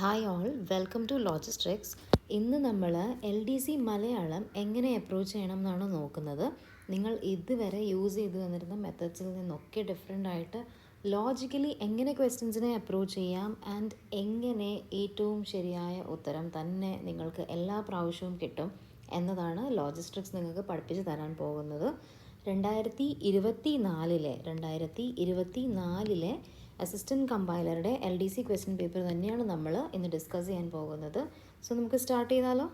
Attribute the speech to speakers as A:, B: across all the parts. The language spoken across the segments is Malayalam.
A: Hi all welcome to logistics ഇന്ന് നമ്മൾ എൽ ഡി സി മലയാളം എങ്ങനെ അപ്രോച്ച് ചെയ്യണം എന്നാണ് നോക്കുന്നത്. നിങ്ങൾ ഇതുവരെ യൂസ് ചെയ്തു വന്നിരുന്ന മെത്തേഡ്സിൽ നിന്നൊക്കെ ഡിഫറെന്റ് ആയിട്ട് ലോജിക്കലി എങ്ങനെ ക്വസ്റ്റ്യൻസിനെ അപ്രോച്ച് ചെയ്യാം ആൻഡ് എങ്ങനെ ഏറ്റവും ശരിയായ ഉത്തരം തന്നെ നിങ്ങൾക്ക് എല്ലാ പ്രാവശ്യവും കിട്ടും എന്നതാണ് ലോജിസ്റ്റിക്സ് നിങ്ങൾക്ക് പഠിപ്പിച്ച് തരാൻ പോകുന്നത്. രണ്ടായിരത്തി ഇരുപത്തി നാലിലെ രണ്ടായിരത്തി ഇരുപത്തി നാലിലെ assistant കമ്പൈലറുടെ L D C question paper തന്നെയാണ് നമ്മൾ ഇന്ന് ഡിസ്കസ് ചെയ്യാൻ പോകുന്നത്. സോ നമുക്ക് സ്റ്റാർട്ട് ചെയ്താലോ?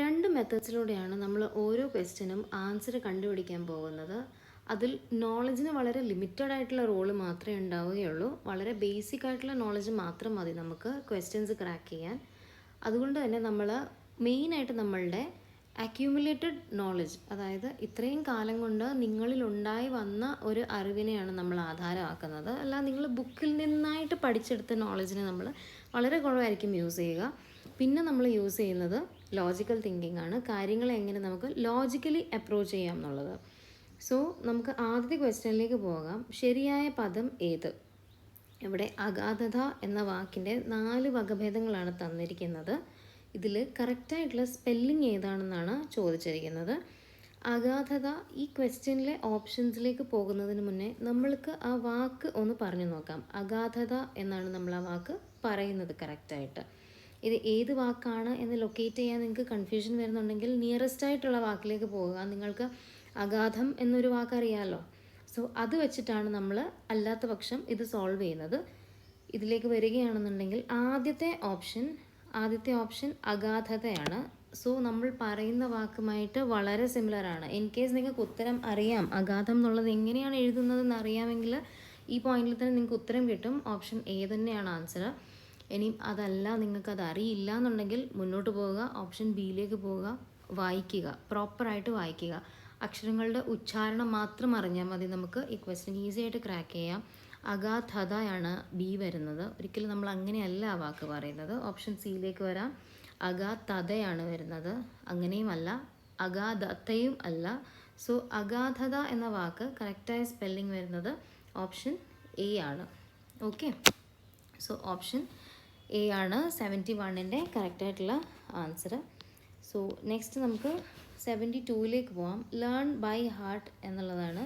A: രണ്ട് മെത്തേഡ്സിലൂടെയാണ് നമ്മൾ ഓരോ ക്വസ്റ്റ്യനും ആൻസർ കണ്ടുപിടിക്കാൻ പോകുന്നത്. അതിൽ നോളജിന് വളരെ ലിമിറ്റഡ് ആയിട്ടുള്ള റോൾ മാത്രമേ ഉണ്ടാവുകയുള്ളൂ. വളരെ ബേസിക് ആയിട്ടുള്ള നോളജ് മാത്രം മതി നമുക്ക് ക്വസ്റ്റ്യൻസ് ക്രാക്ക് ചെയ്യാൻ. അതുകൊണ്ട് തന്നെ നമ്മൾ മെയിനായിട്ട് നമ്മളുടെ അക്യൂമുലേറ്റഡ് നോളജ് അതായത് ഇത്രയും കാലം കൊണ്ട് നിങ്ങളിൽ ഉണ്ടായി വന്ന ഒരു അറിവിനെയാണ് നമ്മൾ ആധാരമാക്കുന്നത്. അല്ല നിങ്ങൾ ബുക്കിൽ നിന്നായിട്ട് പഠിച്ചെടുത്ത നോളജിനെ നമ്മൾ വളരെ കുറവായിരിക്കും യൂസ് ചെയ്യുക. പിന്നെ നമ്മൾ യൂസ് ചെയ്യുന്നത് ലോജിക്കൽ തിങ്കിങ് ആണ്. കാര്യങ്ങളെ എങ്ങനെ നമുക്ക് ലോജിക്കലി അപ്രോച്ച് ചെയ്യാം എന്നുള്ളത്. സോ നമുക്ക് ആദ്യത്തെ ക്വസ്റ്റ്യനിലേക്ക് പോകാം. ശരിയായ പദം ഏത്? ഇവിടെ അഗാധത എന്ന വാക്കിന്റെ നാല് വകഭേദങ്ങളാണ് തന്നിരിക്കുന്നത്. ഇതിൽ കറക്റ്റായിട്ടുള്ള സ്പെല്ലിംഗ് ഏതാണെന്നാണ് ചോദിച്ചിരിക്കുന്നത്. അഗാധത ഈ ക്വസ്റ്റ്യനിലെ ഓപ്ഷൻസിലേക്ക് പോകുന്നതിന് മുന്നേ നമ്മൾക്ക് ആ വാക്ക് ഒന്ന് പറഞ്ഞു നോക്കാം. അഗാധത എന്നാണ് നമ്മൾ ആ വാക്ക് പറയുന്നത് കറക്റ്റായിട്ട് ഇത് ഏത് വാക്കാണ് എന്ന് ലൊക്കേറ്റ് ചെയ്യാൻ നിങ്ങൾക്ക് കൺഫ്യൂഷൻ വരുന്നുണ്ടെങ്കിൽ നിയറസ്റ്റ് ആയിട്ടുള്ള വാക്കിലേക്ക് പോകുക. നിങ്ങൾക്ക് അഗാധം എന്നൊരു വാക്കറിയാമല്ലോ സോ അത് വെച്ചിട്ടാണ് നമ്മൾ അല്ലാത്ത പക്ഷം ഇത് സോൾവ് ചെയ്യുന്നത്. ഇതിലേക്ക് വരികയാണെന്നുണ്ടെങ്കിൽ ആദ്യത്തെ ഓപ്ഷൻ ആദ്യത്തെ ഓപ്ഷൻ അഗാധതയാണ്. സോ നമ്മൾ പറയുന്ന വാക്കുമായിട്ട് വളരെ സിമിലർ ആണ്. ഇൻ കേസ് നിങ്ങൾക്ക് ഉത്തരം അറിയാം അഗാധം എന്നുള്ളത് എങ്ങനെയാണ് എഴുതുന്നതെന്ന് അറിയാമെങ്കിൽ ഈ പോയിന്റിൽ തന്നെ നിങ്ങൾക്ക് ഉത്തരം കിട്ടും. ഓപ്ഷൻ എ തന്നെയാണ് ആൻസർ ഇനിയും അതല്ല നിങ്ങൾക്കത് അറിയില്ല എന്നുണ്ടെങ്കിൽ മുന്നോട്ട് പോവുക. ഓപ്ഷൻ ബിയിലേക്ക് പോവുക. വായിക്കുക. പ്രോപ്പറായിട്ട് വായിക്കുക. അക്ഷരങ്ങളുടെ ഉച്ചാരണം മാത്രം അറിഞ്ഞാൽ മതി നമുക്ക്. ഈ ക്വസ്റ്റ്യൻ ഈസി ആയിട്ട് ക്രാക്ക് ചെയ്യാം. അഗാധതയാണ് ബി വരുന്നത്. ഒരിക്കലും നമ്മൾ അങ്ങനെയല്ല ആ വാക്ക് പറയുന്നത്. ഓപ്ഷൻ സിയിലേക്ക് വരാം. അഗാധതയാണ് വരുന്നത്. അങ്ങനെയുമല്ല. അഗാധതയും അല്ല. സോ അഗാധത എന്ന വാക്ക് കറക്റ്റായ സ്പെല്ലിംഗ് വരുന്നത് ഓപ്ഷൻ എ ആണ്. ഓക്കെ സോ ഓപ്ഷൻ എ ആണ് സെവന്റി വണ്ണിന്റെ കറക്റ്റായിട്ടുള്ള ആൻസർ സോ നെക്സ്റ്റ് നമുക്ക് സെവന്റി ടൂവിലേക്ക് പോവാം. ലേൺ ബൈ ഹാർട്ട് എന്നുള്ളതാണ്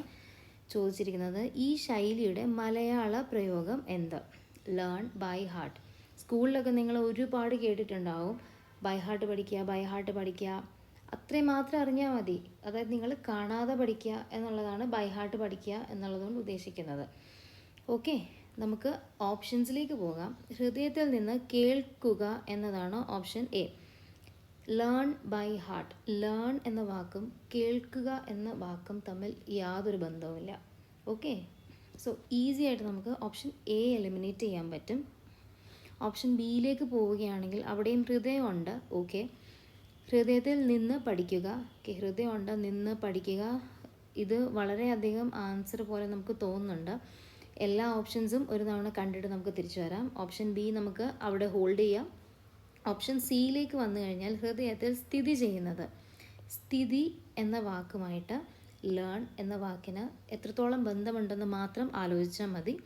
A: ചോദിച്ചിരിക്കുന്നത് ഈ ശൈലിയുടെ മലയാള പ്രയോഗം എന്ത്? ലേൺ ബൈ ഹാർട്ട് സ്കൂളിലൊക്കെ നിങ്ങൾ ഒരുപാട് കേട്ടിട്ടുണ്ടാവും. ബൈ ഹാർട്ട് പഠിക്കുക ബൈ ഹാർട്ട് പഠിക്കുക. അത്രയും മാത്രം അറിഞ്ഞാൽ മതി. അതായത് നിങ്ങൾ കാണാതെ പഠിക്കുക എന്നുള്ളതാണ് ബൈ ഹാർട്ട് പഠിക്കുക എന്നുള്ളതുകൊണ്ട് ഉദ്ദേശിക്കുന്നത്. ഓക്കെ നമുക്ക് ഓപ്ഷൻസിലേക്ക് പോകാം. ഹൃദയത്തിൽ നിന്ന് കേൾക്കുക എന്നതാണ് option A learn by heart learn എന്ന വാക്കും കേൾക്കുക എന്ന വാക്കും തമ്മിൽ യാതൊരു ബന്ധവുമില്ല. ഓക്കെ സോ ഈസി ആയിട്ട് നമുക്ക് ഓപ്ഷൻ എ എലിമിനേറ്റ് ചെയ്യാൻ പറ്റും. ഓപ്ഷൻ ബിയിലേക്ക് പോവുകയാണെങ്കിൽ അവിടെയും ഹൃദയമുണ്ട്. ഓക്കെ ഹൃദയത്തിൽ നിന്ന് പഠിക്കുക. ഓക്കെ ഹൃദയമുണ്ട് നിന്ന് പഠിക്കുക. ഇത് വളരെയധികം ആൻസർ പോലെ നമുക്ക് തോന്നുന്നുണ്ട്. എല്ലാ ഓപ്ഷൻസും ഒരു തവണ കണ്ടിട്ട് നമുക്ക് തിരിച്ചു വരാം. ഓപ്ഷൻ ബി നമുക്ക് അവിടെ ഹോൾഡ് ചെയ്യാം. ഓപ്ഷൻ സിയിലേക്ക് വന്നു കഴിഞ്ഞാൽ ഹൃദയത്തിൽ സ്ഥിതി ചെയ്യുന്നത്. സ്ഥിതി എന്ന വാക്കുമായിട്ട് ലേൺ എന്ന വാക്കിന് എത്രത്തോളം ബന്ധമുണ്ടെന്ന് മാത്രം ആലോചിച്ചാൽ മതി.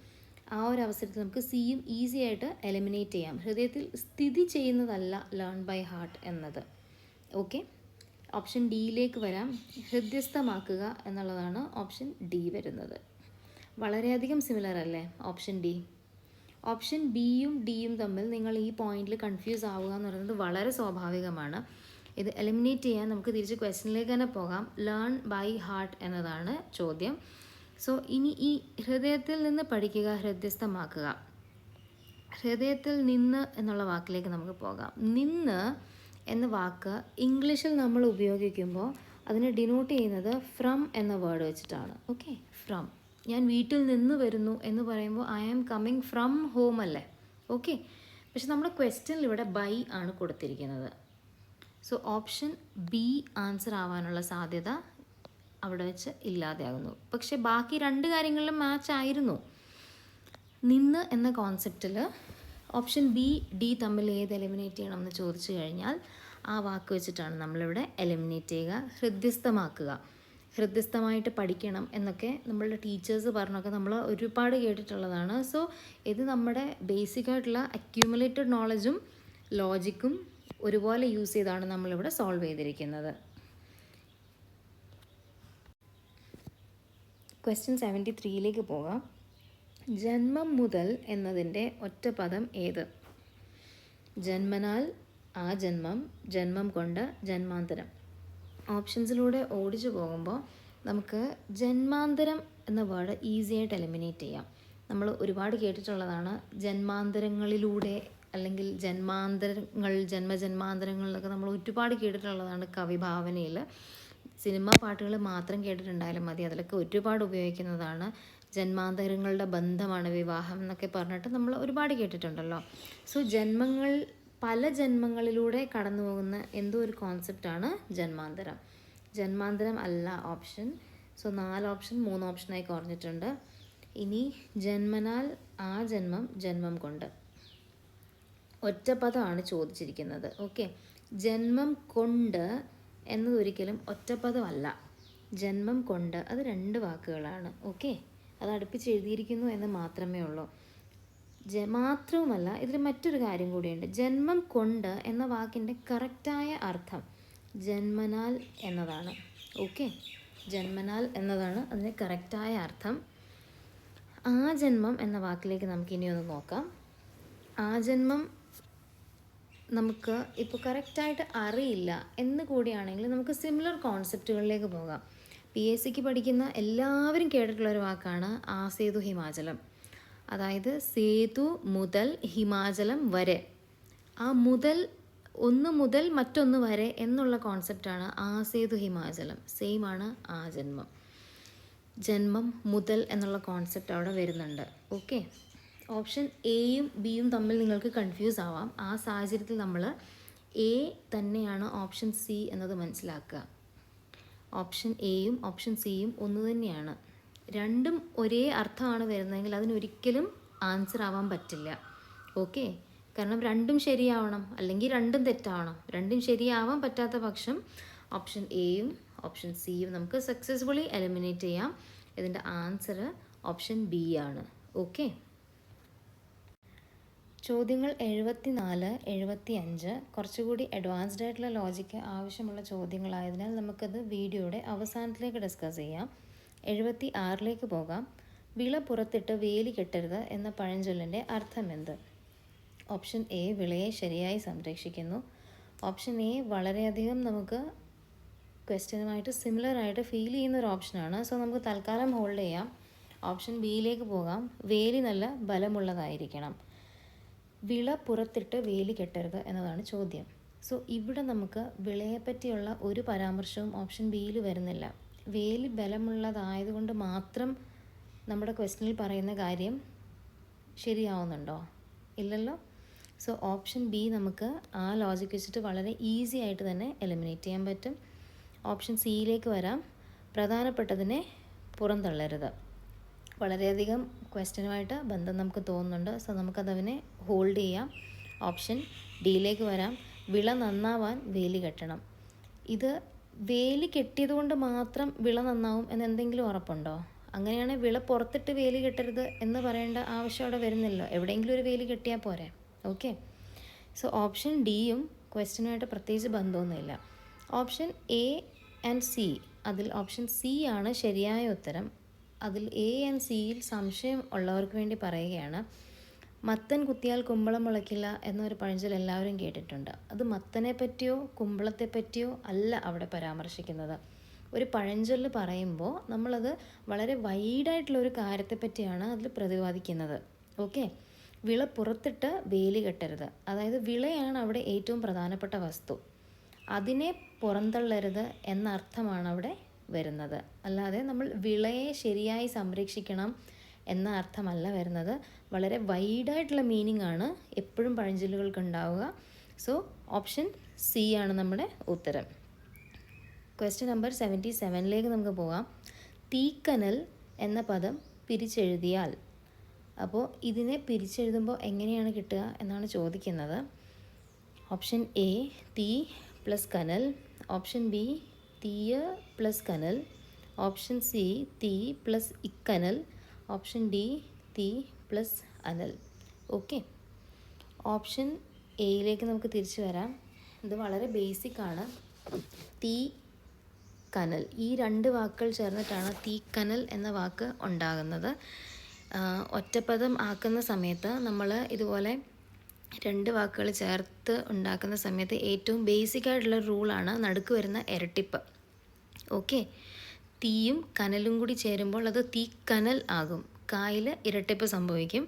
A: ആ ഒരു അവസരത്തിൽ നമുക്ക് സിയും ഈസി ആയിട്ട് എലിമിനേറ്റ് ചെയ്യാം. ഹൃദയത്തിൽ സ്ഥിതി ചെയ്യുന്നതല്ല ലേൺ ബൈ ഹാർട്ട് എന്നത്. ഓക്കെ ഓപ്ഷൻ ഡിയിലേക്ക് വരാം. ഹൃദ്യസ്ഥമാക്കുക എന്നുള്ളതാണ് ഓപ്ഷൻ ഡി വരുന്നത്. വളരെയധികം സിമിലർ അല്ലേ? ഓപ്ഷൻ ഡി ഓപ്ഷൻ ബിയും ഡിയും തമ്മിൽ നിങ്ങൾ ഈ പോയിന്റിൽ കൺഫ്യൂസ് ആവുക എന്ന് പറയുന്നത് വളരെ സ്വാഭാവികമാണ്. ഇത് എലിമിനേറ്റ് ചെയ്യാൻ നമുക്ക് തിരിച്ച് ക്വസ്റ്റ്യനിലേക്ക് തന്നെ പോകാം. ലേൺ ബൈ ഹാർട്ട് എന്നതാണ് ചോദ്യം. സോ ഇനി ഈ ഹൃദയത്തിൽ നിന്ന് പഠിക്കുക ഹൃദയസ്ഥമാക്കുക. ഹൃദയത്തിൽ നിന്ന് എന്നുള്ള വാക്കിലേക്ക് നമുക്ക് പോകാം. നിന്ന് എന്ന വാക്ക് ഇംഗ്ലീഷിൽ നമ്മൾ ഉപയോഗിക്കുമ്പോൾ അതിനെ ഡിനോട്ട് ചെയ്യുന്നത് ഫ്രം എന്ന വേർഡ് വെച്ചിട്ടാണ്. ഓക്കെ ഫ്രം ഞാൻ വീട്ടിൽ നിന്ന് വരുന്നു എന്ന് പറയുമ്പോൾ I am coming from home അല്ലേ? ഓക്കെ പക്ഷെ നമ്മുടെ ക്വസ്റ്റ്യനിൽ ഇവിടെ ബൈ ആണ് കൊടുത്തിരിക്കുന്നത്. സോ ഓപ്ഷൻ ബി ആൻസർ ആവാനുള്ള സാധ്യത അവിടെ വെച്ച് ഇല്ലാതെയാകുന്നു. പക്ഷേ ബാക്കി രണ്ട് കാര്യങ്ങളിലും മാച്ച് ആയിരുന്നു. നിന്ന് എന്ന കോൺസെപ്റ്റിൽ ഓപ്ഷൻ ബി ഡി തമ്മിൽ ഏത് എലിമിനേറ്റ് ചെയ്യണം എന്ന് ചോദിച്ചു കഴിഞ്ഞാൽ ആ വാക്ക് വെച്ചിട്ടാണ് നമ്മളിവിടെ എലിമിനേറ്റ് ചെയ്യുക ഹൃദ്യസ്ഥമാക്കുക. ഹൃദയസ്ഥമായിട്ട് പഠിക്കണം എന്നൊക്കെ നമ്മളുടെ ടീച്ചേഴ്സ് പറഞ്ഞൊക്കെ നമ്മൾ ഒരുപാട് കേട്ടിട്ടുള്ളതാണ്. സോ ഇത് നമ്മുടെ ബേസിക് ആയിട്ടുള്ള അക്യൂമുലേറ്റഡ് നോളജും ലോജിക്കും ഒരുപോലെ യൂസ് ചെയ്താണ് നമ്മളിവിടെ സോൾവ് ചെയ്തിരിക്കുന്നത്. ക്വസ്റ്റ്യൻ സെവന്റി ത്രീയിലേക്ക് പോകാം. ജന്മം മുതൽ എന്നതിന്റെ ഒറ്റ പദം ഏത്? ജന്മനാൽ ആ ജന്മം ജന്മം കൊണ്ട് ജന്മാന്തരം. ഓപ്ഷൻസിലൂടെ ഓടിച്ചു പോകുമ്പോൾ നമുക്ക് ജന്മാന്തരം എന്ന വേർഡ് ഈസി ആയിട്ട് എലിമിനേറ്റ് ചെയ്യാം. നമ്മൾ ഒരുപാട് കേട്ടിട്ടുള്ളതാണ് ജന്മാന്തരങ്ങളിലൂടെ അല്ലെങ്കിൽ ജന്മാന്തരങ്ങൾ ജന്മജന്മാന്തരങ്ങൾ എന്നൊക്കെ നമ്മൾ ഒരുപാട് കേട്ടിട്ടുള്ളതാണ് കവിഭാവനയിൽ സിനിമ പാട്ടുകൾ മാത്രം കേട്ടിട്ടുണ്ടായാലും മതി. അതിലൊക്കെ ഒരുപാട് ഉപയോഗിക്കുന്നതാണ് ജന്മാന്തരങ്ങളുടെ ബന്ധമാണ് വിവാഹം എന്നൊക്കെ പറഞ്ഞിട്ട് നമ്മൾ ഒരുപാട് കേട്ടിട്ടുണ്ടല്ലോ. സോ ജന്മങ്ങൾ പല ജന്മങ്ങളിലൂടെ കടന്നു പോകുന്ന എന്തോ ഒരു കോൺസെപ്റ്റാണ് ജന്മാന്തരം. ജന്മാന്തരം അല്ല ഓപ്ഷൻ സോ നാല് ഓപ്ഷൻ മൂന്ന് ഓപ്ഷനായി കുറഞ്ഞിട്ടുണ്ട്. ഇനി ജന്മനാൽ ആ ജന്മം ജന്മം കൊണ്ട്. ഒറ്റപ്പദമാണ് ചോദിച്ചിരിക്കുന്നത്. ഓക്കെ ജന്മം കൊണ്ട് എന്നതൊരിക്കലും ഒറ്റപ്പദമല്ല. ജന്മം കൊണ്ട് അത് രണ്ട് വാക്കുകളാണ്. ഓക്കെ അത് അടുപ്പിച്ച് എഴുതിയിരിക്കുന്നു എന്ന് മാത്രമേ ഉള്ളൂ. ജ മാത്രവുമല്ല ഇതിൽ മറ്റൊരു കാര്യം കൂടിയുണ്ട്. ജന്മം കൊണ്ട് എന്ന വാക്കിന്റെ കറക്റ്റായ അർത്ഥം ജന്മനാൽ എന്നതാണ്. ഓക്കെ? ജന്മനാൽ എന്നതാണ് അതിന്റെ കറക്റ്റായ അർത്ഥം. ആ ജന്മം എന്ന വാക്കിലേക്ക് നമുക്ക് ഇനി ഒന്ന് നോക്കാം. ആ ജന്മം നമുക്ക് ഇപ്പോൾ കറക്റ്റായിട്ട് അറിയില്ല എന്ന് കൂടിയാണെങ്കിൽ നമുക്ക് സിമിലർ കോൺസെപ്റ്റുകളിലേക്ക് പോകാം. പി എസ് സിക്ക് പഠിക്കുന്ന എല്ലാവരും കേട്ടിട്ടുള്ള ഒരു വാക്കാണ് ആസേതു ഹിമാചലം. അതായത് സേതു മുതൽ ഹിമാചലം വരെ. ആ മുതൽ ഒന്ന് മുതൽ മറ്റൊന്ന് വരെ എന്നുള്ള കോൺസെപ്റ്റാണ് ആ സേതു ഹിമാചലം. സെയിം ആണ് ആ ജന്മം. ജന്മം മുതൽ എന്നുള്ള കോൺസെപ്റ്റ് അവിടെ വരുന്നുണ്ട്. ഓക്കെ ഓപ്ഷൻ എയും ബിയും തമ്മിൽ നിങ്ങൾക്ക് കൺഫ്യൂസ് ആവാം. ആ സാഹചര്യത്തിൽ നമ്മൾ എ തന്നെയാണ് ഓപ്ഷൻ സി എന്നത് മനസ്സിലാക്കുക. ഓപ്ഷൻ എയും ഓപ്ഷൻ സിയും ഒന്ന് തന്നെയാണ്. രണ്ടും ഒരേ അർത്ഥമാണ് വരുന്നതെങ്കിൽ അതിനൊരിക്കലും ആൻസർ ആവാൻ പറ്റില്ല. ഓക്കെ കാരണം രണ്ടും ശരിയാവണം. അല്ലെങ്കിൽ രണ്ടും തെറ്റാവണം. രണ്ടും ശരിയാവാൻ പറ്റാത്ത പക്ഷം ഓപ്ഷൻ എയും ഓപ്ഷൻ സിയും നമുക്ക് സക്സസ്ഫുള്ളി എലിമിനേറ്റ് ചെയ്യാം. ഇതിന്റെ ആൻസർ ഓപ്ഷൻ ബി ആണ്. ഓക്കെ ചോദ്യങ്ങൾ എഴുപത്തി നാല് എഴുപത്തി അഞ്ച് കുറച്ചുകൂടി അഡ്വാൻസ്ഡ് ആയിട്ടുള്ള ലോജിക്ക് ആവശ്യമുള്ള ചോദ്യങ്ങളായതിനാൽ നമുക്കത് വീഡിയോയുടെ അവസാനത്തിലേക്ക് ഡിസ്കസ് ചെയ്യാം. എഴുപത്തി ആറിലേക്ക് പോകാം. വിള പുറത്തിട്ട് വേലി കെട്ടരുത് എന്ന പഴഞ്ചൊല്ലിന്റെ അർത്ഥം എന്ത് ഓപ്ഷൻ എ വിളയെ ശരിയായി സംരക്ഷിക്കുന്നു. ഓപ്ഷൻ എ വളരെയധികം നമുക്ക് ക്വസ്റ്റ്യനുമായിട്ട് സിമിലർ ആയിട്ട് ഫീൽ ചെയ്യുന്ന ഒരു ഓപ്ഷനാണ് സോ നമുക്ക് തൽക്കാലം ഹോൾഡ് ചെയ്യാം. ഓപ്ഷൻ ബിയിലേക്ക് പോകാം. വേലി നല്ല ബലമുള്ളതായിരിക്കണം. വിള പുറത്തിട്ട് വേലി കെട്ടരുത് എന്നതാണ് ചോദ്യം. സോ ഇവിടെ നമുക്ക് വിളയെപ്പറ്റിയുള്ള ഒരു പരാമർശവും ഓപ്ഷൻ ബിയിൽ വരുന്നില്ല. വേലി ബലമുള്ളതായതുകൊണ്ട് മാത്രം നമ്മുടെ ക്വസ്റ്റനിൽ പറയുന്ന കാര്യം ശരിയാവുന്നുണ്ടോ? ഇല്ലല്ലോ? സോ ഓപ്ഷൻ ബി നമുക്ക് ആ ലോജിക് വെച്ചിട്ട് വളരെ ഈസി ആയിട്ട് തന്നെ എലിമിനേറ്റ് ചെയ്യാൻ പറ്റും. ഓപ്ഷൻ സിയിലേക്ക് വരാം. പ്രധാനപ്പെട്ടതിനെ പുറന്തള്ളരുത്. വളരെയധികം ക്വസ്റ്റ്യനുമായിട്ട് ബന്ധം നമുക്ക് തോന്നുന്നുണ്ട്. സോ നമുക്കതവനെ ഹോൾഡ് ചെയ്യാം. ഓപ്ഷൻ ഡിയിലേക്ക് വരാം. വിള നന്നാവാൻ വേലി കെട്ടണം. ഇത് വേലി കെട്ടിയത് കൊണ്ട് മാത്രം വിള നന്നാവും എന്ന് എന്തെങ്കിലും ഉറപ്പുണ്ടോ? അങ്ങനെയാണെങ്കിൽ വിള പുറത്തിട്ട് വേലി കെട്ടരുത് എന്ന് പറയേണ്ട ആവശ്യം അവിടെ വരുന്നില്ലല്ലോ. എവിടെയെങ്കിലും ഒരു വേലി കെട്ടിയാൽ പോരെ. ഓക്കെ സോ ഓപ്ഷൻ ഡിയും ക്വസ്റ്റ്യനുമായിട്ട് പ്രത്യേകിച്ച് ബന്ധമൊന്നുമില്ല. ഓപ്ഷൻ എ ആൻഡ് സി അതിൽ ഓപ്ഷൻ സി ആണ് ശരിയായ ഉത്തരം. അതിൽ എ ആൻഡ് സിയിൽ സംശയം ഉള്ളവർക്ക് വേണ്ടി പറയുകയാണ്. മത്തൻ കുത്തിയാൽ കുമ്പളം മുളയ്ക്കില്ല എന്നൊരു പഴഞ്ചൊൽ എല്ലാവരും കേട്ടിട്ടുണ്ട്. അത് മത്തനെ പറ്റിയോ കുമ്പളത്തെ പറ്റിയോ അല്ല അവിടെ പരാമർശിക്കുന്നത്. ഒരു പഴഞ്ചൊല്ല് പറയുമ്പോൾ നമ്മളത് വളരെ വൈഡായിട്ടുള്ള ഒരു കാര്യത്തെ പറ്റിയാണ് അതിൽ പ്രതിപാദിക്കുന്നത്. ഓക്കെ? വിള പുറത്തിട്ട് വേലി കെട്ടരുത്. അതായത് വിളയാണ് അവിടെ ഏറ്റവും പ്രധാനപ്പെട്ട വസ്തു. അതിനെ പുറന്തള്ളരുത് എന്ന അർത്ഥമാണ് അവിടെ വരുന്നത്. അല്ലാതെ നമ്മൾ വിളയെ ശരിയായി സംരക്ഷിക്കണം എന്ന അർത്ഥമല്ല വരുന്നത്. വളരെ വൈഡായിട്ടുള്ള മീനിങ് ആണ് എപ്പോഴും പഴഞ്ചൊല്ലുകൾക്ക് ഉണ്ടാവുക സോ ഓപ്ഷൻ സി ആണ് നമ്മുടെ ഉത്തരം. ക്വസ്റ്റ്യൻ നമ്പർ സെവന്റി സെവനിലേക്ക് നമുക്ക് പോകാം. തീക്കനൽ എന്ന പദം പിരിച്ചെഴുതിയാൽ. അപ്പോൾ ഇതിനെ പിരിച്ചെഴുതുമ്പോൾ എങ്ങനെയാണ് കിട്ടുക എന്നാണ് ചോദിക്കുന്നത്. ഓപ്ഷൻ എ തീ പ്ലസ് കനൽ. ഓപ്ഷൻ ബി തീയ പ്ലസ് കനൽ. ഓപ്ഷൻ സി തീ പ്ലസ് ഇക്കനൽ. ഓപ്ഷൻ ഡി തീ പ്ലസ് അനൽ ഓക്കെ ഓപ്ഷൻ എയിലേക്ക് നമുക്ക് തിരിച്ചു വരാം. ഇത് വളരെ ബേസിക് ആണ്. തീ കനൽ. ഈ രണ്ട് വാക്കുകൾ ചേർന്നിട്ടാണ് തീക്കനൽ എന്ന വാക്ക് ഉണ്ടാകുന്നത്. ഒറ്റപ്പദം ആക്കുന്ന സമയത്ത് നമ്മൾ ഇതുപോലെ രണ്ട് വാക്കുകൾ ചേർത്ത് ഉണ്ടാക്കുന്ന സമയത്ത് ഏറ്റവും ബേസിക് ആയിട്ടുള്ള റൂളാണ് നടുക്ക് വരുന്ന ഇരട്ടിപ്പ്. ഓക്കെ തീയും കനലും കൂടി ചേരുമ്പോൾ അത് തീ കനൽ ആകും. കായിൽ ഇരട്ടിപ്പ് സംഭവിക്കും.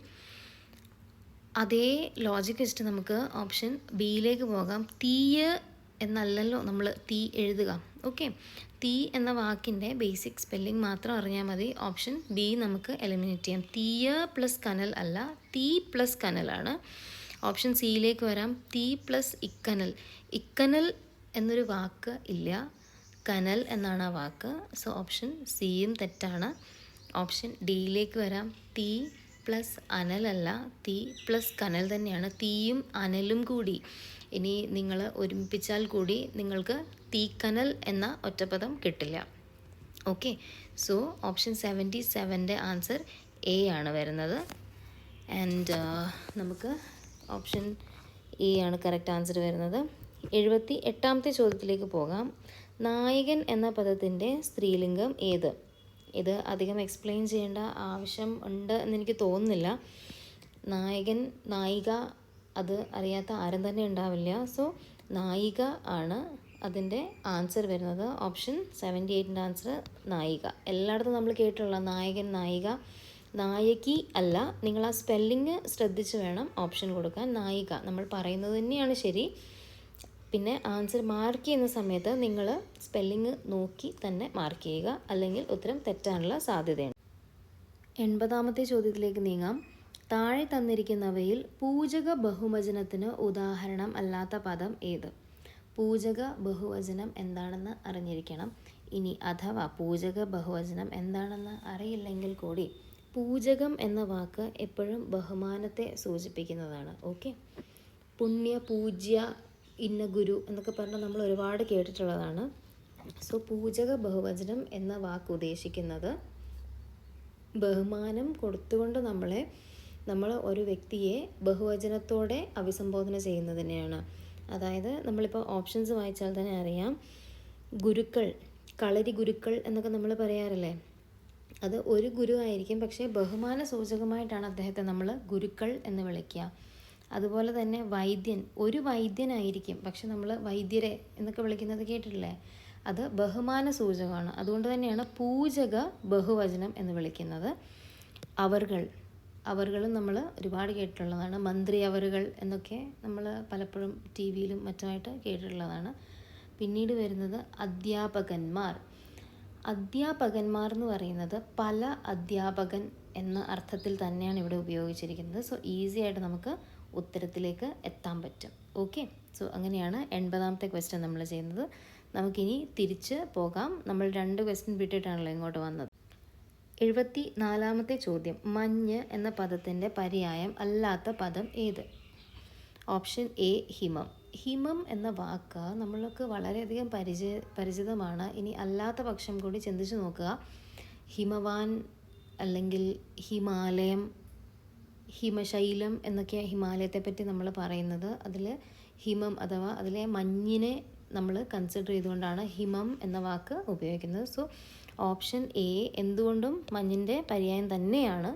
A: അതേ ലോജിക്ക് വെച്ചിട്ട് നമുക്ക് ഓപ്ഷൻ ബിയിലേക്ക് പോകാം. തീയ് എന്നല്ലല്ലോ നമ്മൾ തീ എഴുതുക. ഓക്കെ തീ എന്ന വാക്കിന്റെ ബേസിക് സ്പെല്ലിംഗ് മാത്രം അറിഞ്ഞാൽ മതി. ഓപ്ഷൻ ബി നമുക്ക് എലിമിനേറ്റ് ചെയ്യാം. തീയ പ്ലസ് കനൽ അല്ല തീ പ്ലസ് കനലാണ് ഓപ്ഷൻ സിയിലേക്ക് വരാം. തീ പ്ലസ് ഇക്കനൽ. ഇക്കനൽ എന്നൊരു വാക്ക് ഇല്ല. കനൽ എന്നാണ് ആ വാക്ക്. സോ ഓപ്ഷൻ സിയും തെറ്റാണ്. ഓപ്ഷൻ ഡിയിലേക്ക് വരാം. തീ പ്ലസ് അനലല്ല തീ പ്ലസ് കനൽ തന്നെയാണ്. തീയും അനലും കൂടി. ഇനി നിങ്ങൾ ഒരുമിപ്പിച്ചാൽ കൂടി നിങ്ങൾക്ക് തീക്കനൽ എന്ന ഒറ്റപദം കിട്ടില്ല. ഓക്കെ സോ ഓപ്ഷൻ സെവന്റി സെവന്റെ ആൻസർ എ ആണ് വരുന്നത്. ആൻഡ് നമുക്ക് ഓപ്ഷൻ എ ആണ് കറക്റ്റ് ആൻസർ വരുന്നത്. എഴുപത്തി എട്ടാമത്തെ ചോദ്യത്തിലേക്ക് പോകാം. നായകൻ എന്ന പദത്തിന്റെ സ്ത്രീലിംഗം ഏത്? ഇത് അധികം എക്സ്പ്ലെയിൻ ചെയ്യേണ്ട ആവശ്യം ഉണ്ട് എന്നെനിക്ക് തോന്നുന്നില്ല. നായകൻ നായിക അത് അറിയാത്ത ആരും തന്നെ ഉണ്ടാവില്ല. സോ നായിക ആണ് അതിന്റെ ആൻസർ വരുന്നത്. ഓപ്ഷൻ സെവന്റി എയ്റ്റിന്റെ ആൻസർ നായിക. എല്ലായിടത്തും നമ്മൾ കേട്ടിട്ടുള്ള നായകൻ നായിക നായകി അല്ല. നിങ്ങൾ ആ സ്പെല്ലിങ് ശ്രദ്ധിച്ച് വേണം ഓപ്ഷൻ കൊടുക്കാൻ. നായിക. നമ്മൾ പറയുന്നത് തന്നെയാണ് ശരി. പിന്നെ ആൻസർ മാർക്ക് ചെയ്യുന്ന സമയത്ത് നിങ്ങൾ സ്പെല്ലിങ് നോക്കി തന്നെ മാർക്ക് ചെയ്യുക. അല്ലെങ്കിൽ ഉത്തരം തെറ്റാനുള്ള സാധ്യതയുണ്ട്. എൺപതാമത്തെ ചോദ്യത്തിലേക്ക് നീങ്ങാം. താഴെ തന്നിരിക്കുന്നവയിൽ പൂജക ബഹുവചനത്തിന് ഉദാഹരണം അല്ലാത്ത പദം ഏത്? പൂജക ബഹുവചനം എന്താണെന്ന് അറിഞ്ഞിരിക്കണം. ഇനി അഥവാ പൂജക ബഹുവചനം എന്താണെന്ന് അറിയില്ലെങ്കിൽ കൂടി പൂജകം എന്ന വാക്ക് എപ്പോഴും ബഹുമാനത്തെ സൂചിപ്പിക്കുന്നതാണ്. ഓക്കെ? പുണ്യ പൂജ്യ ഇന്ന ഗുരു എന്നൊക്കെ പറഞ്ഞാൽ നമ്മൾ ഒരുപാട് കേട്ടിട്ടുള്ളതാണ്. സോ പൂജക ബഹുവചനം എന്ന വാക്ക് ഉദ്ദേശിക്കുന്നത് ബഹുമാനം കൊടുത്തുകൊണ്ട് നമ്മളെ നമ്മൾ ഒരു വ്യക്തിയെ ബഹുവചനത്തോടെ അഭിസംബോധന ചെയ്യുന്നതിനെയാണ് അതായത് നമ്മളിപ്പോൾ ഓപ്ഷൻസ് വായിച്ചാൽ തന്നെ അറിയാം. ഗുരുക്കൾ കളരി ഗുരുക്കൾ എന്നൊക്കെ നമ്മൾ പറയാറില്ലേ? അത് ഒരു ഗുരു ആയിരിക്കും പക്ഷേ ബഹുമാന സൂചകമായിട്ടാണ് അദ്ദേഹത്തെ നമ്മൾ ഗുരുക്കൾ എന്ന് വിളിക്കുക. അതുപോലെ തന്നെ വൈദ്യൻ ഒരു വൈദ്യനായിരിക്കും. പക്ഷെ നമ്മൾ വൈദ്യരെ എന്നൊക്കെ വിളിക്കുന്നത് കേട്ടിട്ടില്ലേ? അത് ബഹുമാന സൂചകമാണ്. അതുകൊണ്ട് തന്നെയാണ് പൂജക ബഹുവചനം എന്ന് വിളിക്കുന്നത്. അവർകൾ അവറുകളും നമ്മൾ ഒരുപാട് കേട്ടിട്ടുള്ളതാണ്. മന്ത്രി അവറുകൾ എന്നൊക്കെ നമ്മൾ പലപ്പോഴും ടി വിയിലും മറ്റുമായിട്ട് കേട്ടിട്ടുള്ളതാണ്. പിന്നീട് വരുന്നത് അധ്യാപകന്മാർ. അധ്യാപകന്മാർ എന്ന് പറയുന്നത് പല അധ്യാപകൻ എന്ന അർത്ഥത്തിൽ തന്നെയാണ് ഇവിടെ ഉപയോഗിച്ചിരിക്കുന്നത്. സോ ഈസി ആയിട്ട് നമുക്ക് ഉത്തരത്തിലേക്ക് എത്താൻ പറ്റും. ഓക്കെ സോ അങ്ങനെയാണ് എൺപതാമത്തെ ക്വസ്റ്റ്യൻ നമ്മൾ ചെയ്യുന്നത്. നമുക്കിനി തിരിച്ച് പോകാം. നമ്മൾ രണ്ട് ക്വസ്റ്റ്യൻ വിട്ടിട്ടാണല്ലോ ഇങ്ങോട്ട് വന്നത്. എഴുപത്തി നാലാമത്തെ ചോദ്യം. മഞ്ഞ് എന്ന പദത്തിന്റെ പര്യായം അല്ലാത്ത പദം ഏത്? Option A ഹിമം. ഹിമം എന്ന വാക്ക് നമ്മൾക്ക് വളരെയധികം പരിചയ പരിചിതമാണ്. ഇനി അല്ലാത്ത പക്ഷം കൂടി ചിന്തിച്ചു നോക്കുക. ഹിമവാൻ അല്ലെങ്കിൽ ഹിമാലയം ഹിമശൈലം എന്നൊക്കെ ഹിമാലയത്തെ പറ്റി നമ്മൾ പറയുന്നത്. അതിൽ ഹിമം അഥവാ അതിലെ മഞ്ഞിനെ നമ്മൾ കൺസിഡർ ചെയ്തുകൊണ്ടാണ് ഹിമം എന്ന വാക്ക് ഉപയോഗിക്കുന്നത്. സോ ഓപ്ഷൻ എ എന്തുകൊണ്ടും മഞ്ഞിന്റെ പര്യായം തന്നെയാണ്.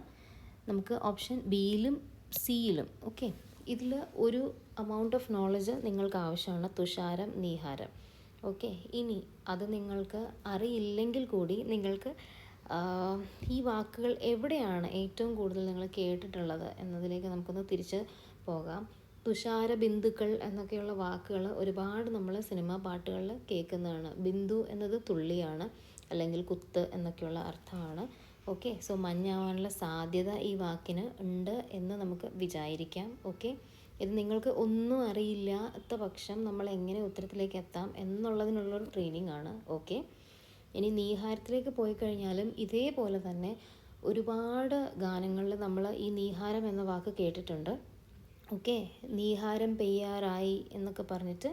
A: നമുക്ക് ഓപ്ഷൻ ബിയിലും സിയിലും ഓക്കെ ഇതിൽ ഒരു അമൗണ്ട് ഓഫ് നോളജ് നിങ്ങൾക്ക് ആവശ്യമാണ് തുഷാരം നീഹാരം ഓക്കെ ഇനി അത് നിങ്ങൾക്ക് അറിയില്ലെങ്കിൽ കൂടി നിങ്ങൾക്ക് ഈ വാക്കുകൾ എവിടെയാണ് ഏറ്റവും കൂടുതൽ നിങ്ങൾ കേട്ടിട്ടുള്ളത് എന്നതിലേക്ക് നമുക്കൊന്ന് തിരിച്ച് പോകാം. തുഷാര ബിന്ദുക്കൾ എന്നൊക്കെയുള്ള വാക്കുകൾ ഒരുപാട് നമ്മൾ സിനിമാ പാട്ടുകളിൽ കേൾക്കുന്നതാണ്. ബിന്ദു എന്നത് തുള്ളിയാണ് അല്ലെങ്കിൽ കുത്ത് എന്നൊക്കെയുള്ള അർത്ഥമാണ്. ഓക്കെ സോ മഞ്ഞാവാനുള്ള സാധ്യത ഈ വാക്കിന് ഉണ്ട് എന്ന് നമുക്ക് വിചാരിക്കാം. ഓക്കെ ഇത് നിങ്ങൾക്ക് ഒന്നും അറിയില്ലാത്ത പക്ഷം നമ്മൾ എങ്ങനെ ഉത്തരത്തിലേക്ക് എത്താം എന്നുള്ളതിനുള്ളൊരു ട്രെയിനിങ് ആണ്. ഓക്കെ ഇനി നീഹാരത്തിലേക്ക് പോയി കഴിഞ്ഞാലും ഇതേപോലെ തന്നെ ഒരുപാട് ഗാനങ്ങളിൽ നമ്മൾ ഈ നീഹാരം എന്ന വാക്ക് കേട്ടിട്ടുണ്ട്. ഓക്കെ? നീഹാരം പെയ്യാറായി എന്നൊക്കെ പറഞ്ഞിട്ട്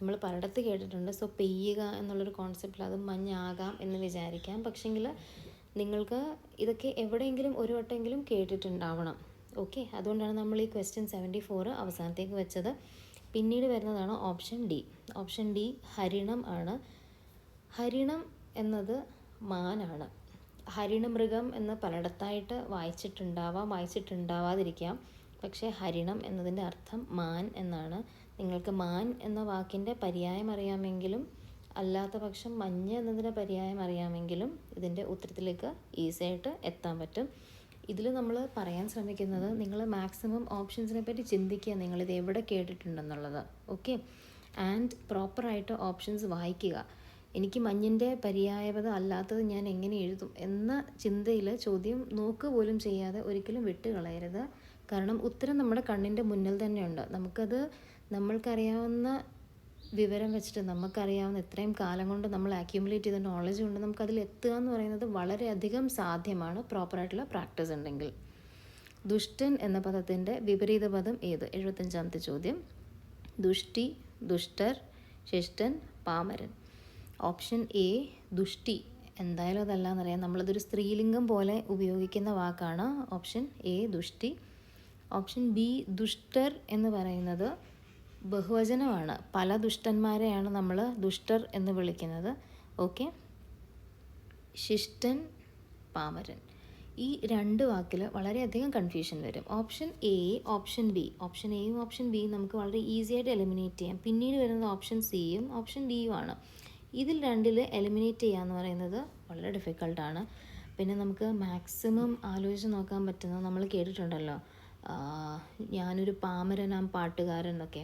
A: നമ്മൾ പലയിടത്ത് കേട്ടിട്ടുണ്ട്. സോ പെയ്യുക എന്നുള്ളൊരു കോൺസെപ്റ്റിൽ അത് മഞ്ഞാകാം എന്ന് വിചാരിക്കാം. പക്ഷെങ്കിൽ നിങ്ങൾക്ക് ഇതൊക്കെ എവിടെയെങ്കിലും ഒരു വട്ടമെങ്കിലും കേട്ടിട്ടുണ്ടാവണം. ഓക്കെ? അതുകൊണ്ടാണ് നമ്മൾ ഈ ക്വസ്റ്റ്യൻ സെവന്റി ഫോർ അവസാനത്തേക്ക് വെച്ചത്. പിന്നീട് വരുന്നതാണ് ഓപ്ഷൻ ഡി ഓപ്ഷൻ ഡി ഹരിണം ആണ്. ഹരിണം എന്നത് മാനാണ്. ഹരിണമൃഗം എന്ന് പലയിടത്തായിട്ട് വായിച്ചിട്ടുണ്ടാവാം വായിച്ചിട്ടുണ്ടാവാതിരിക്കാം. പക്ഷേ ഹരിണം എന്നതിന്റെ അർത്ഥം മാൻ എന്നാണ്. നിങ്ങൾക്ക് മാൻ എന്ന വാക്കിന്റെ പര്യായം അറിയാമെങ്കിലും അല്ലാത്ത പക്ഷം മഞ്ഞ് എന്നതിന്റെ പര്യായം അറിയാമെങ്കിലും ഇതിന്റെ ഉത്തരത്തിലേക്ക് ഈസിയായിട്ട് എത്താൻ പറ്റും. ഇതിൽ നമ്മൾ പറയാൻ ശ്രമിക്കുന്നത് നിങ്ങൾ മാക്സിമം ഓപ്ഷൻസിനെ പറ്റി ചിന്തിക്കുക നിങ്ങളിത് എവിടെ കേട്ടിട്ടുണ്ടെന്നുള്ളത്. ഓക്കെ? ആൻഡ് പ്രോപ്പറായിട്ട് ഓപ്ഷൻസ് വായിക്കുക. എനിക്ക് മഞ്ഞിന്റെ പര്യായപദം അല്ലാത്തത് ഞാൻ എങ്ങനെ എഴുതും എന്ന ചിന്തയിൽ ചോദ്യം നോക്ക് പോലും ചെയ്യാതെ ഒരിക്കലും വിട്ട് കളയരുത്. കാരണം ഉത്തരം നമ്മുടെ കണ്ണിന്റെ മുന്നിൽ തന്നെയുണ്ട്. നമുക്കത് നമ്മൾക്കറിയാവുന്ന വിവരം വെച്ചിട്ട് നമുക്കറിയാവുന്ന ഇത്രയും കാലം കൊണ്ട് നമ്മൾ അക്യുമുലേറ്റ് ചെയ്ത നോളജ് കൊണ്ട് നമുക്കതിൽ എത്തുക എന്ന് പറയുന്നത് വളരെയധികം സാധ്യമാണ്. പ്രോപ്പറായിട്ടുള്ള പ്രാക്ടീസ് ഉണ്ടെങ്കിൽ. ദുഷ്ടൻ എന്ന പദത്തിന്റെ വിപരീത പദം ഏത്? എഴുപത്തഞ്ചാമത്തെ ചോദ്യം. ദുഷ്ടി ദുഷ്ടർ ശിഷ്ടൻ പാമരൻ. ഓപ്ഷൻ എ ദുഷ്ടി. എന്തായാലും അതല്ല എന്നറിയാം നമ്മളതൊരു സ്ത്രീലിംഗം പോലെ ഉപയോഗിക്കുന്ന വാക്കാണ്. ഓപ്ഷൻ എ ദുഷ്ടി. ഓപ്ഷൻ ബി ദുഷ്ടർ എന്ന് പറയുന്നത് ബഹുവചനമാണ്. പല ദുഷ്ടന്മാരെയാണ് നമ്മൾ ദുഷ്ടർ എന്ന് വിളിക്കുന്നത്. ഓക്കെ? ശിഷ്ടൻ പാമരൻ. ഈ രണ്ട് വാക്കിൽ വളരെയധികം കൺഫ്യൂഷൻ വരും. Option A option B. Option എയും ഓപ്ഷൻ ബിയും നമുക്ക് വളരെ ഈസിയായിട്ട് എലിമിനേറ്റ് ചെയ്യാം. പിന്നീട് വരുന്നത് ഓപ്ഷൻ സിയും ഓപ്ഷൻ ഡിയും ആണ് ഇതിൽ രണ്ടിൽ എലിമിനേറ്റ് ചെയ്യുക എന്ന് പറയുന്നത് വളരെ ഡിഫിക്കൾട്ടാണ് പിന്നെ നമുക്ക് മാക്സിമം ആലോചിച്ച് നോക്കാൻ പറ്റുന്നത് നമ്മൾ കേട്ടിട്ടുണ്ടല്ലോ. ഞാനൊരു പാമരനാം പാട്ടുകാരൻ എന്നൊക്കെ.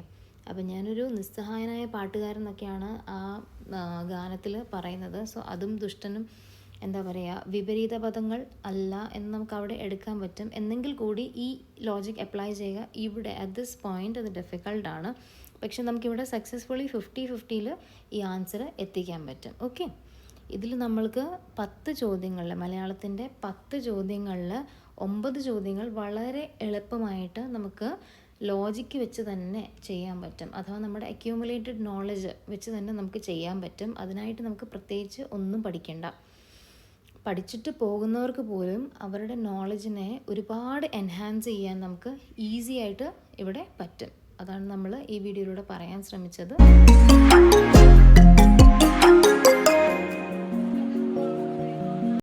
A: അപ്പം ഞാനൊരു നിസ്സഹായനായ പാട്ടുകാരൻ എന്നൊക്കെയാണ് ആ ഗാനത്തിൽ പറയുന്നത്. സോ അതും ദുഷ്ടനും എന്താ പറയുക വിപരീത പദങ്ങൾ അല്ല എന്ന് നമുക്ക് അവിടെ എടുക്കാൻ പറ്റും. എന്നെങ്കിൽ കൂടി ഈ ലോജിക് അപ്ലൈ ചെയ്യുക ഇവിടെ അറ്റ് ദിസ് പോയിന്റ് അത് ഡിഫിക്കൾട്ടാണ് പക്ഷെ നമുക്കിവിടെ സക്സസ്ഫുള്ളി ഫിഫ്റ്റി ഫിഫ്റ്റിയിൽ ഈ ആൻസർ എത്തിക്കാൻ പറ്റും. ഓക്കെ ഇതിൽ നമ്മൾക്ക് പത്ത് ചോദ്യങ്ങളിൽ മലയാളത്തിന്റെ പത്ത് ചോദ്യങ്ങളിൽ ഒമ്പത് ചോദ്യങ്ങൾ വളരെ എളുപ്പമായിട്ട് നമുക്ക് ലോജിക്ക് വെച്ച് തന്നെ ചെയ്യാൻ പറ്റും. അഥവാ നമ്മുടെ അക്യൂമുലേറ്റഡ് നോളജ് വെച്ച് തന്നെ നമുക്ക് ചെയ്യാൻ പറ്റും. അതിനായിട്ട് നമുക്ക് പ്രത്യേകിച്ച് ഒന്നും പഠിക്കേണ്ട. പഠിച്ചിട്ട് പോകുന്നവർക്ക് പോലും അവരുടെ നോളജിനെ ഒരുപാട് എൻഹാൻസ് ചെയ്യാൻ നമുക്ക് ഈസി ആയിട്ട് ഇവിടെ പറ്റും. അതാണ് നമ്മൾ ഈ വീഡിയോയിലൂടെ പറയാൻ ശ്രമിച്ചത്.